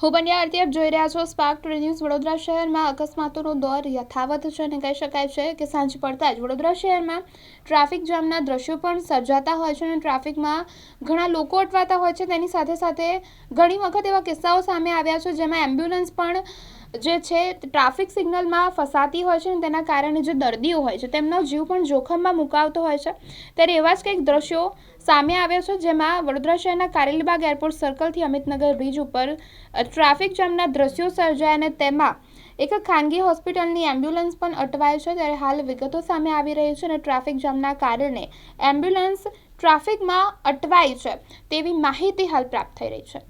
હું બન્યા આરતી, આપ જોઈ રહ્યા છો સ્પાર્ક ટુડે ન્યૂઝ વડોદરા શહેરમાં અકસ્માતોનો દોર યથાવત છે અને કહી શકાય છે કે સાંજ પડતા જ વડોદરા શહેરમાં ટ્રાફિક જામના દ્રશ્યો પણ સર્જાતા હોય છે અને ટ્રાફિકમાં ઘણા લોકો અટવાતા હોય છે. તેની સાથે સાથે ઘણી વખત એવા કિસ્સાઓ સામે આવ્યા છે જેમાં એમ્બ્યુલન્સ પણ જે છે, ટ્રાફિક સિગ્નલમાં ફસાતી હોય છે અને તેના કારણે જે દર્દીઓ હોય છે, તેમનો જીવ પણ જોખમમાં મુકાવતો હોય છે. ત્યારે એવા જ કંઈક દ્રશ્યો સામે આવ્યા છે, જેમાં વડોદરા શહેરના કારેલીબાગ એરપોર્ટ સર્કલથી અમિતનગર બ્રિજ ઉપર ટ્રાફિક જામના દ્રશ્યો સર્જાયા અને તેમાં એક ખાનગી હોસ્પિટલની એમ્બ્યુલન્સ પણ અટવાય છે. ત્યારે હાલ વિગતો સામે આવી રહી છે અને ટ્રાફિક જામના કારણે એમ્બ્યુલન્સ ટ્રાફિકમાં અટવાઈ છે તેવી માહિતી હાલ પ્રાપ્ત થઈ રહી છે.